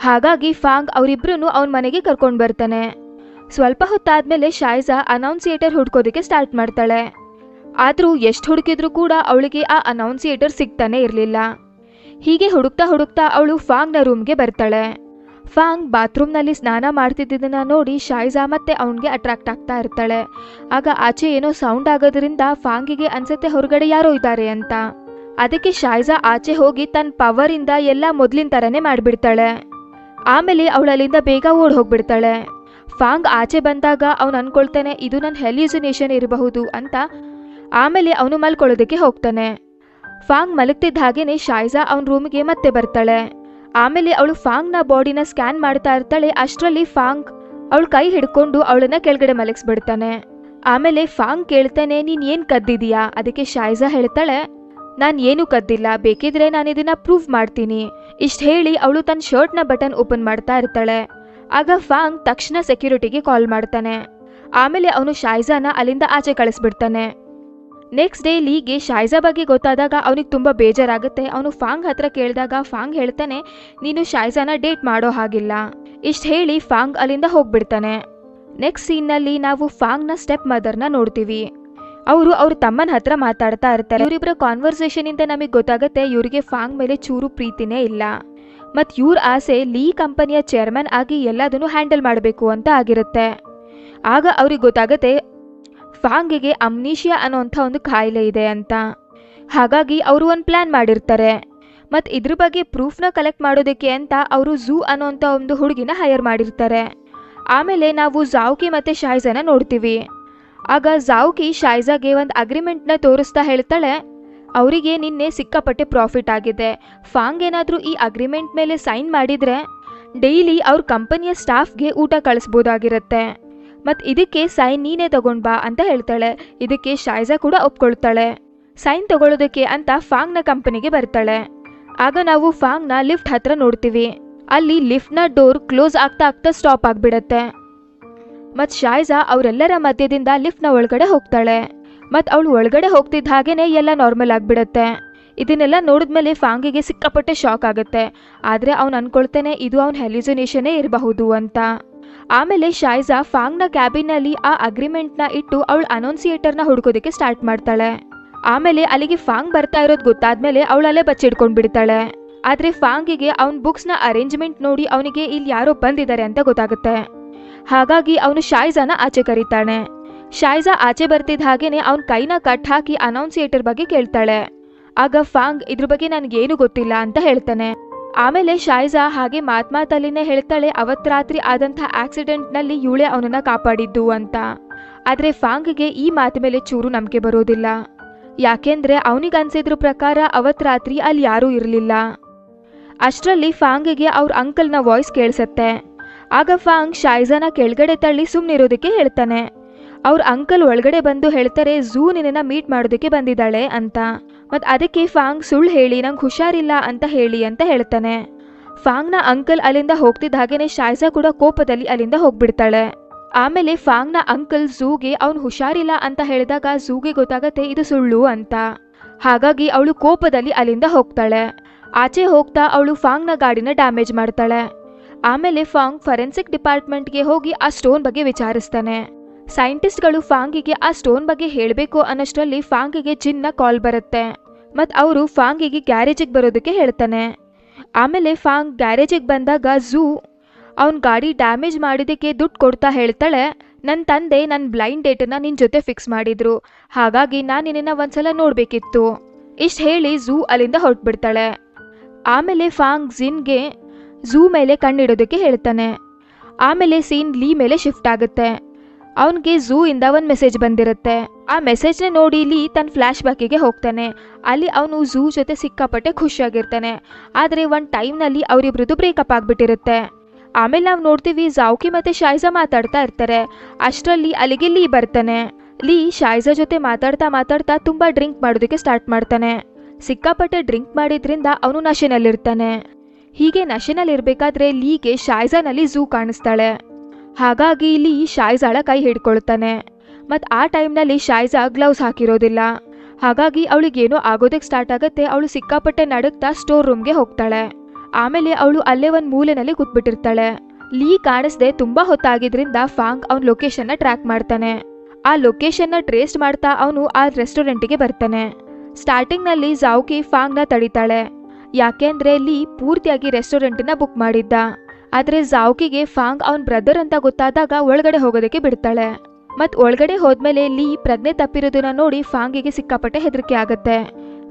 ಹಾಗಾಗಿ ಫಾಂಗ್ ಅವರಿಬ್ರು ಅವನ ಮನೆಗೆ ಕರ್ಕೊಂಡು ಬರ್ತಾನೆ. ಸ್ವಲ್ಪ ಹೊತ್ತಾದ್ಮೇಲೆ ಶಾಯ್ಜಾ ಅನೌನ್ಸಿಯೇಟರ್ ಹುಡ್ಕೋದಕ್ಕೆ ಸ್ಟಾರ್ಟ್ ಮಾಡ್ತಾಳೆ. ಆದರೂ ಎಷ್ಟು ಹುಡುಕಿದ್ರೂ ಕೂಡ ಅವಳಿಗೆ ಆ ಅನೌನ್ಸಿಯೇಟರ್ ಸಿಗ್ತಾನೆ ಇರಲಿಲ್ಲ. ಹೀಗೆ ಹುಡುಕ್ತಾ ಹುಡುಕ್ತಾ ಅವಳು ಫಾಂಗ್ನ ರೂಮ್ಗೆ ಬರ್ತಾಳೆ. ಫಾಂಗ್ ಬಾತ್ರೂಮ್ನಲ್ಲಿ ಸ್ನಾನ ಮಾಡ್ತಿದ್ದನ್ನ ನೋಡಿ ಶಾಯ್ಜಾ ಮತ್ತೆ ಅವನಿಗೆ ಅಟ್ರಾಕ್ಟ್ ಆಗ್ತಾ ಇರ್ತಾಳೆ. ಆಗ ಆಚೆ ಏನೋ ಸೌಂಡ್ ಆಗೋದ್ರಿಂದ ಫಾಂಗಿಗೆ ಅನ್ಸತ್ತೆ ಹೊರಗಡೆ ಯಾರೋ ಇದ್ದಾರೆ ಅಂತ. ಅದಕ್ಕೆ ಶಾಯ್ಜಾ ಆಚೆ ಹೋಗಿ ತನ್ನ ಪವರಿಂದ ಎಲ್ಲ ಮೊದ್ಲಿನ ಥರನೇ ಮಾಡಿಬಿಡ್ತಾಳೆ. ಆಮೇಲೆ ಅವಳಲ್ಲಿಂದ ಬೇಗ ಓಡ್ ಹೋಗ್ಬಿಡ್ತಾಳೆ. ಫಾಂಗ್ ಆಚೆ ಬಂದಾಗ ಅವನು ಅನ್ಕೊಳ್ತಾನೆ, ಇದು ನನ್ನ ಹೆಲ್ಯೂಸಿನೇಷನ್ ಇರಬಹುದು ಅಂತ ಆಮೇಲೆ ಅವನು ಮಲ್ಕೊಳ್ಳೋದಕ್ಕೆ ಹೋಗ್ತಾನೆ. ಫಾಂಗ್ ಮಲಗ್ತಿದ್ದ ಹಾಗೇನೆ ಶಾಯ್ಜಾ ಅವನ ರೂಮಿಗೆ ಮತ್ತೆ ಬರ್ತಾಳೆ. ಆಮೇಲೆ ಅವಳು ಫಾಂಗ್ನ ಬಾಡಿನ ಸ್ಕ್ಯಾನ್ ಮಾಡ್ತಾ ಇರ್ತಾಳೆ. ಅಷ್ಟರಲ್ಲಿ ಫಾಂಗ್ ಅವಳು ಕೈ ಹಿಡ್ಕೊಂಡು ಅವಳನ್ನ ಕೆಳಗಡೆ ಮಲಗಿಸ್ಬಿಡ್ತಾನೆ. ಆಮೇಲೆ ಫಾಂಗ್ ಕೇಳ್ತಾನೆ, ನೀನ್ ಏನ್ ಕದ್ದಿದೀಯಾ? ಅದಕ್ಕೆ ಶಾಯ್ಜಾ ಹೇಳ್ತಾಳೆ, ನಾನು ಏನು ಕದ್ದಿಲ್ಲ. ಬೇಕಿದ್ರೆ ನಾನು ಇದನ್ನ ಪ್ರೂವ್ ಮಾಡ್ತೀನಿ. ಇಷ್ಟ ಹೇಳಿ ಅವಳು ತನ್ನ ಶರ್ಟ್ನ ಬಟನ್ ಓಪನ್ ಮಾಡ್ತಾ ಇರ್ತಾಳೆ. ಆಗ ಫಾಂಗ್ ತಕ್ಷಣ ಸೆಕ್ಯೂರಿಟಿಗೆ ಕಾಲ್ ಮಾಡ್ತಾನೆ. ಆಮೇಲೆ ಅವನು ಶಾಯ್ಜಾನ ಅಲ್ಲಿಂದ ಆಚೆ ಕಳಿಸ್ಬಿಡ್ತಾನೆ. ನೆಕ್ಸ್ಟ್ ಡೇ ಲೀಗೆ ಶಾಯ್ಜಾ ಬಗ್ಗೆ ಗೊತ್ತಾದಾಗ ಅವನಿಗೆ ತುಂಬ ಬೇಜಾರಾಗುತ್ತೆ. ಅವನು ಫಾಂಗ್ ಹತ್ರ ಕೇಳಿದಾಗ ಫಾಂಗ್ ಹೇಳ್ತಾನೆ, ನೀನು ಶಾಯ್ಜಾನ ಡೇಟ್ ಮಾಡೋ ಹಾಗಿಲ್ಲ. ಇಷ್ಟು ಹೇಳಿ ಫಾಂಗ್ ಅಲ್ಲಿಂದ ಹೋಗ್ಬಿಡ್ತಾನೆ. ನೆಕ್ಸ್ಟ್ ಸೀನ್ನಲ್ಲಿ ನಾವು ಫಾಂಗ್ನ ಸ್ಟೆಪ್ ಮದರ್ನ ನೋಡ್ತೀವಿ. ಅವರು ಅವ್ರ ತಮ್ಮನ ಹತ್ರ ಮಾತಾಡ್ತಾ ಇರ್ತಾರೆ. ಇವರಿಬ್ಬರ ಕಾನ್ವರ್ಸೇಷನ್ ಇಂದ ನಮಗೆ ಗೊತ್ತಾಗುತ್ತೆ, ಇವರಿಗೆ ಫಾಂಗ್ ಮೇಲೆ ಚೂರು ಪ್ರೀತಿನೇ ಇಲ್ಲ. ಮತ್ ಇವ್ರ ಆಸೆ ಲೀ ಕಂಪನಿಯ ಚೇರ್ಮನ್ ಆಗಿ ಎಲ್ಲದನ್ನು ಹ್ಯಾಂಡಲ್ ಮಾಡಬೇಕು ಅಂತ ಆಗಿರುತ್ತೆ. ಆಗ ಅವ್ರಿಗೆ ಗೊತ್ತಾಗತ್ತೆ ಫಾಂಗಿಗೆ ಅಮ್ನೀಷಿಯಾ ಅನ್ನೋಂಥ ಒಂದು ಕಾಯಿಲೆ ಇದೆ ಅಂತ. ಹಾಗಾಗಿ ಅವರು ಒಂದು ಪ್ಲ್ಯಾನ್ ಮಾಡಿರ್ತಾರೆ. ಮತ್ತು ಇದ್ರ ಬಗ್ಗೆ ಪ್ರೂಫ್ನ ಕಲೆಕ್ಟ್ ಮಾಡೋದಕ್ಕೆ ಅಂತ ಅವರು ಝೂ ಅನ್ನೋಂಥ ಒಂದು ಹುಡುಗಿನ ಹೈಯರ್ ಮಾಡಿರ್ತಾರೆ. ಆಮೇಲೆ ನಾವು ಜಾವ್ಕಿ ಮತ್ತು ಶಾಯ್ಜಾನ ನೋಡ್ತೀವಿ. ಆಗ ಜಾವ್ಕಿ ಶಾಯ್ಜಾಗೆ ಒಂದು ಅಗ್ರಿಮೆಂಟ್ನ ತೋರಿಸ್ತಾ ಹೇಳ್ತಾಳೆ ಅವರಿಗೆ ನಿನ್ನೆ ಸಿಕ್ಕಾಪಟ್ಟೆ ಪ್ರಾಫಿಟ್ ಆಗಿದೆ. ಫಾಂಗ್ ಏನಾದರೂ ಈ ಅಗ್ರಿಮೆಂಟ್ ಮೇಲೆ ಸೈನ್ ಮಾಡಿದರೆ ಡೈಲಿ ಅವ್ರ ಕಂಪನಿಯ ಸ್ಟಾಫ್ಗೆ ಊಟ ಕಳಿಸ್ಬೋದಾಗಿರುತ್ತೆ. ಮತ್ತು ಇದಕ್ಕೆ ಸೈನ್ ನೀನೇ ತಗೊಂಡ್ ಬಾ ಅಂತ ಹೇಳ್ತಾಳೆ. ಇದಕ್ಕೆ ಶಾಯ್ಜಾ ಕೂಡ ಒಪ್ಕೊಳ್ತಾಳೆ. ಸೈನ್ ತಗೊಳ್ಳೋದಕ್ಕೆ ಅಂತ ಫಾಂಗ್ನ ಕಂಪನಿಗೆ ಬರ್ತಾಳೆ. ಆಗ ನಾವು ಫಾಂಗ್ನ ಲಿಫ್ಟ್ ಹತ್ರ ನೋಡ್ತೀವಿ. ಅಲ್ಲಿ ಲಿಫ್ಟ್ನ ಡೋರ್ ಕ್ಲೋಸ್ ಆಗ್ತಾ ಆಗ್ತಾ ಸ್ಟಾಪ್ ಆಗಿಬಿಡತ್ತೆ. ಮತ್ತು ಶಾಯ್ಜಾ ಅವರೆಲ್ಲರ ಮಧ್ಯದಿಂದ ಲಿಫ್ಟ್ನ ಒಳಗಡೆ ಹೋಗ್ತಾಳೆ. ಮತ್ ಅವಳು ಒಳಗಡೆ ಹೋಗ್ತಿದ್ದ ಹಾಗೇನೆ ಎಲ್ಲ ನಾರ್ಮಲ್ ಆಗಿಬಿಡುತ್ತೆ. ಇದನ್ನೆಲ್ಲ ನೋಡಿದ್ಮೇಲೆ ಫಾಂಗಿಗೆ ಸಿಕ್ಕಾಪಟ್ಟೆ ಶಾಕ್ ಆಗುತ್ತೆ. ಆದ್ರೆ ಅವ್ನು ಅನ್ಕೊಳ್ತಾನೆ ಇದು ಅವ್ನ ಹೆಲ್ಯೂಸಿನೇಷನೇ ಇರಬಹುದು ಅಂತ. ಆಮೇಲೆ ಶಾಯ್ಜಾ ಫಾಂಗ್ನ ಕ್ಯಾಬಿನಲ್ಲಿ ಆ ಅಗ್ರಿಮೆಂಟ್ನ ಇಟ್ಟು ಅವಳು ಅನೌನ್ಸಿಯೇಟರ್ನ ಹುಡುಕೋದಕ್ಕೆ ಸ್ಟಾರ್ಟ್ ಮಾಡ್ತಾಳೆ. ಆಮೇಲೆ ಅಲ್ಲಿಗೆ ಫಾಂಗ್ ಬರ್ತಾ ಇರೋದು ಗೊತ್ತಾದ್ಮೇಲೆ ಅವಳು ಅಲ್ಲೇ ಬಚ್ಚಿಡ್ಕೊಂಡ್ ಬಿಡ್ತಾಳೆ. ಆದ್ರೆ ಫಾಂಗಿಗೆ ಅವನ ಬುಕ್ಸ್ನ ಅರೇಂಜ್ಮೆಂಟ್ ನೋಡಿ ಅವನಿಗೆ ಇಲ್ಲಿ ಯಾರೋ ಬಂದಿದ್ದಾರೆ ಅಂತ ಗೊತ್ತಾಗುತ್ತೆ. ಹಾಗಾಗಿ ಅವನು ಶಾಯ್ಜಾನ ಆಚೆ ಕರೀತಾನೆ ಶಾಯ್ಜಾ ಆಚೆ ಬರ್ತಿದ್ದ ಹಾಗೇನೆ ಅವನ ಕೈನ ಕಟ್ ಹಾಕಿ ಅನೌನ್ಸಿಯೇಟರ್ ಬಗ್ಗೆ ಕೇಳ್ತಾಳೆ. ಆಗ ಫಾಂಗ್, ಇದ್ರ ಬಗ್ಗೆ ನನಗೇನು ಗೊತ್ತಿಲ್ಲ ಅಂತ ಹೇಳ್ತಾನೆ. ಆಮೇಲೆ ಶಾಯ್ಜಾ ಹಾಗೆ ಮಾತ್ ಮಾತಲ್ಲಿನೇ ಹೇಳ್ತಾಳೆ, ಅವತ್ ರಾತ್ರಿ ಆದಂಥ ಆಕ್ಸಿಡೆಂಟ್ನಲ್ಲಿ ಯುಳೆ ಅವನನ್ನ ಕಾಪಾಡಿದ್ದು ಅಂತ. ಆದ್ರೆ ಫಾಂಗ್ಗೆ ಈ ಮಾತು ಮೇಲೆ ಚೂರು ನಂಬಿಕೆ ಬರೋದಿಲ್ಲ. ಯಾಕೆಂದ್ರೆ ಅವನಿಗನ್ಸಿದ್ರ ಪ್ರಕಾರ ಅವತ್ ರಾತ್ರಿ ಅಲ್ಲಿ ಯಾರೂ ಇರಲಿಲ್ಲ. ಅಷ್ಟರಲ್ಲಿ ಫಾಂಗ್ಗೆ ಅವ್ರ ಅಂಕಲ್ನ ವಾಯ್ಸ್ ಕೇಳಿಸತ್ತೆ. ಆಗ ಫಾಂಗ್ ಶಾಯ್ಜಾನ ಕೆಳಗಡೆ ತಳ್ಳಿ ಸುಮ್ಮನಿರೋದಕ್ಕೆ ಹೇಳ್ತಾನೆ. ಅವ್ರ ಅಂಕಲ್ ಒಳಗಡೆ ಬಂದು ಹೇಳ್ತಾರೆ, ಝೂ ನಿನ್ನ ಮೀಟ್ ಮಾಡೋದಕ್ಕೆ ಬಂದಿದ್ದಾಳೆ ಅಂತ. ಮತ್ತು ಅದಕ್ಕೆ ಫಾಂಗ್ ಸುಳ್ಳು ಹೇಳಿ, ನಂಗೆ ಹುಷಾರಿಲ್ಲ ಅಂತ ಹೇಳಿ ಅಂತ ಹೇಳ್ತಾನೆ. ಫಾಂಗ್ನ ಅಂಕಲ್ ಅಲ್ಲಿಂದ ಹೋಗ್ತಿದ್ದ ಹಾಗೇನೆ ಶಾಯ್ಸಾ ಕೂಡ ಕೋಪದಲ್ಲಿ ಅಲ್ಲಿಂದ ಹೋಗ್ಬಿಡ್ತಾಳೆ. ಆಮೇಲೆ ಫಾಂಗ್ನ ಅಂಕಲ್ ಝೂಗೆ, ಅವ್ನು ಹುಷಾರಿಲ್ಲ ಅಂತ ಹೇಳಿದಾಗ ಝೂಗೆ ಗೊತ್ತಾಗತ್ತೆ, ಇದು ಸುಳ್ಳು ಅಂತ. ಹಾಗಾಗಿ ಅವಳು ಕೋಪದಲ್ಲಿ ಅಲ್ಲಿಂದ ಹೋಗ್ತಾಳೆ. ಆಚೆ ಹೋಗ್ತಾ ಅವಳು ಫಾಂಗ್ನ ಗಾಡಿನ ಡ್ಯಾಮೇಜ್ ಮಾಡ್ತಾಳೆ. ಆಮೇಲೆ ಫಾಂಗ್ ಫರೆನ್ಸಿಕ್ ಡಿಪಾರ್ಟ್ಮೆಂಟ್ಗೆ ಹೋಗಿ ಆ ಸ್ಟೋನ್ ಬಗ್ಗೆ ವಿಚಾರಿಸ್ತಾನೆ. ಸೈಂಟಿಸ್ಟ್ಗಳು ಫಾಂಗಿಗೆ ಆ ಸ್ಟೋನ್ ಬಗ್ಗೆ ಹೇಳಬೇಕು ಅನ್ನೋಷ್ಟರಲ್ಲಿ ಫಾಂಗಿಗೆ ಚಿನ್ನ ಕಾಲ್ ಬರುತ್ತೆ. ಮತ್ ಅವರು ಫಾಂಗಿಗೆ ಗ್ಯಾರೇಜಿಗೆ ಬರೋದಕ್ಕೆ ಹೇಳ್ತಾನೆ. ಆಮೇಲೆ ಫಾಂಗ್ ಗ್ಯಾರೇಜಿಗೆ ಬಂದಾಗ ಝೂ ಅವನ ಗಾಡಿ ಡ್ಯಾಮೇಜ್ ಮಾಡಿದ್ದಕ್ಕೆ ದುಡ್ಡು ಕೊಡ್ತಾ ಹೇಳ್ತಾಳೆ. ನನ್ನ ತಂದೆ ನನ್ನ ಬ್ಲೈಂಡ್ ಡೇಟನ್ನು ನಿನ್ನ ಜೊತೆ ಫಿಕ್ಸ್ ಮಾಡಿದ್ರು. ಹಾಗಾಗಿ ನಾನು ನಿನ್ನ ಒಂದ್ಸಲ ನೋಡಬೇಕಿತ್ತು. ಇಷ್ಟು ಹೇಳಿ ಝೂ ಅಲ್ಲಿಂದ ಹೊರಟ್ಬಿಡ್ತಾಳೆ. ಆಮೇಲೆ ಫಾಂಗ್ ಜಿನ್ಗೆ ಝೂ ಮೇಲೆ ಕಣ್ಣಿಡೋದಕ್ಕೆ ಹೇಳ್ತಾನೆ. ಆಮೇಲೆ ಸೀನ್ ಲೀ ಮೇಲೆ ಶಿಫ್ಟ್ ಆಗುತ್ತೆ. ಅವನಿಗೆ ಝೂ ಇಂದ ಒಂದು ಮೆಸೇಜ್ ಬಂದಿರುತ್ತೆ. ಆ ಮೆಸೇಜ್ನ ನೋಡಿ ಲೀ ತನ್ನ ಫ್ಲ್ಯಾಶ್ ಬ್ಯಾಕಿಗೆ ಹೋಗ್ತಾನೆ. ಅಲ್ಲಿ ಅವನು ಝೂ ಜೊತೆ ಸಿಕ್ಕಾಪಟ್ಟೆ ಖುಷಿಯಾಗಿರ್ತಾನೆ. ಆದರೆ ಒಂದು ಟೈಮ್ನಲ್ಲಿ ಅವರಿಬ್ರದ್ದು ಬ್ರೇಕಪ್ ಆಗಿಬಿಟ್ಟಿರುತ್ತೆ. ಆಮೇಲೆ ನಾವು ನೋಡ್ತೀವಿ ಜಾವ್ಕಿ ಮತ್ತೆ ಶಾಯ್ಜಾ ಮಾತಾಡ್ತಾ ಇರ್ತಾರೆ. ಅಷ್ಟರಲ್ಲಿ ಅಲ್ಲಿಗೆ ಲೀ ಬರ್ತಾನೆ. ಲೀ ಶಾಯ್ಜಾ ಜೊತೆ ಮಾತಾಡ್ತಾ ಮಾತಾಡ್ತಾ ತುಂಬಾ ಡ್ರಿಂಕ್ ಮಾಡೋದಕ್ಕೆ ಸ್ಟಾರ್ಟ್ ಮಾಡ್ತಾನೆ. ಸಿಕ್ಕಾಪಟ್ಟೆ ಡ್ರಿಂಕ್ ಮಾಡಿದ್ರಿಂದ ಅವನು ನಶೆನಲ್ಲಿರ್ತಾನೆ. ಹೀಗೆ ನಶೆನಲ್ಲಿರ್ಬೇಕಾದ್ರೆ ಲೀಗೆ ಶಾಯ್ಜಾನಲ್ಲಿ ಝೂ ಕಾಣಿಸ್ತಾಳೆ. ಹಾಗಾಗಿ ಇಲ್ಲಿ ಶಾಯ್ಜಾಳ ಕೈ ಹಿಡ್ಕೊಳ್ತಾನೆ. ಮತ್ ಆ ಟೈಮ್ನಲ್ಲಿ ಶಾಯ್ಜಾ ಗ್ಲೌಸ್ ಹಾಕಿರೋದಿಲ್ಲ. ಹಾಗಾಗಿ ಅವಳಿಗೇನೋ ಆಗೋದಕ್ಕೆ ಸ್ಟಾರ್ಟ್ ಆಗುತ್ತೆ, ಅವಳು ಸಿಕ್ಕಾಪಟ್ಟೆ ನಡುಕ್ತಾ ಸ್ಟೋರ್ ರೂಮ್ಗೆ ಹೋಗ್ತಾಳೆ. ಆಮೇಲೆ ಅವಳು ಅಲ್ಲೇ ಒಂದು ಮೂಲೆನಲ್ಲಿ ಕೂತ್ಬಿಟ್ಟಿರ್ತಾಳೆ. ಲೀ ಕಾಣಿಸ್ದೆ ತುಂಬಾ ಹೊತ್ತಾಗಿದ್ರಿಂದ ಫಾಂಗ್ ಅವ್ನ ಲೊಕೇಶನ್ನ ಟ್ರ್ಯಾಕ್ ಮಾಡ್ತಾನೆ. ಆ ಲೊಕೇಶನ್ನ ಟ್ರೇಸ್ ಮಾಡ್ತಾ ಅವನು ಆ ರೆಸ್ಟೋರೆಂಟಿಗೆ ಬರ್ತಾನೆ. ಸ್ಟಾರ್ಟಿಂಗ್ನಲ್ಲಿ ಜಾವ್ಕಿ ಫಾಂಗ್ನ ತಡಿತಾಳೆ. ಯಾಕೆಂದ್ರೆ ಲೀ ಪೂರ್ತಿಯಾಗಿ ರೆಸ್ಟೋರೆಂಟನ್ನ ಬುಕ್ ಮಾಡಿದ್ದ. ಆದ್ರೆ ಜಾವ್ಕಿಗೆ ಫಾಂಗ್ ಅವನ್ ಬ್ರದರ್ ಅಂತ ಗೊತ್ತಾದಾಗ ಒಳಗಡೆ ಹೋಗೋದಕ್ಕೆ ಬಿಡ್ತಾಳೆ. ಮತ್ ಒಳಗಡೆ ಹೋದ್ಮೇಲೆ ಲೀ ಪ್ರಜ್ಞೆ ತಪ್ಪಿರೋದನ್ನ ನೋಡಿ ಫಾಂಗಿಗೆ ಸಿಕ್ಕಾಪಟ್ಟೆ ಹೆದರಿಕೆ ಆಗತ್ತೆ.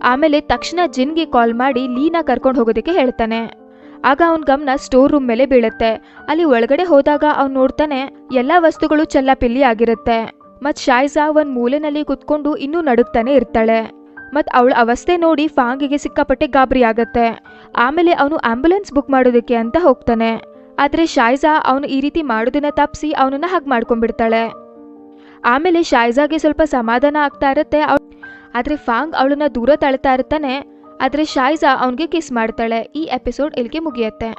ಆಮೇಲೆ ತಕ್ಷಣ ಜಿನ್ಗೆ ಕಾಲ್ ಮಾಡಿ ಲೀನ ಕರ್ಕೊಂಡು ಹೋಗೋದಕ್ಕೆ ಹೇಳ್ತಾನೆ. ಆಗ ಅವನ ಗಮನ ಸ್ಟೋರ್ ರೂಮ್ ಮೇಲೆ ಬೀಳುತ್ತೆ. ಅಲ್ಲಿ ಒಳಗಡೆ ಹೋದಾಗ ಅವ್ನು ನೋಡ್ತಾನೆ ಎಲ್ಲಾ ವಸ್ತುಗಳು ಚೆಲ್ಲಾಪಿಲ್ಲಿ ಆಗಿರುತ್ತೆ. ಮತ್ ಶಾಯ್ಜಾ ಒಂದ್ ಮೂಲೆನಲ್ಲಿ ಕುತ್ಕೊಂಡು ಇನ್ನೂ ನಡುಕ್ತಾನೆ ಇರ್ತಾಳೆ. ಮತ್ ಅವಳ ಅವಸ್ಥೆ ನೋಡಿ ಫಾಂಗಿಗೆ ಸಿಕ್ಕಾಪಟ್ಟೆ ಗಾಬರಿ ಆಗತ್ತೆ. ಆಮೇಲೆ ಅವನು ಆಂಬ್ಯುಲೆನ್ಸ್ ಬುಕ್ ಮಾಡೋದಕ್ಕೆ ಅಂತ ಹೋಗ್ತಾನೆ. ಆದ್ರೆ ಶಾಯ್ಜಾ ಅವನು ಈ ರೀತಿ ಮಾಡೋದನ್ನ ತಪ್ಪಿಸಿ ಅವನನ್ನ ಹಗ್ ಮಾಡ್ಕೊಂಡ್ಬಿಡ್ತಾಳೆ. ಆಮೇಲೆ ಶಾಯ್ಜಾಗೆ ಸ್ವಲ್ಪ ಸಮಾಧಾನ ಆಗ್ತಾ ಇರುತ್ತೆ. ಆದ್ರೆ ಫಾಂಗ್ ಅವಳನ್ನ ದೂರ ತಳ್ತಾ ಇರ್ತಾನೆ. ಆದ್ರೆ ಶಾಯ್ಜಾ ಅವನಿಗೆ ಕಿಸ್ ಮಾಡ್ತಾಳೆ. ಈ ಎಪಿಸೋಡ್ ಇಲ್ಲಿಗೆ ಮುಗಿಯತ್ತೆ.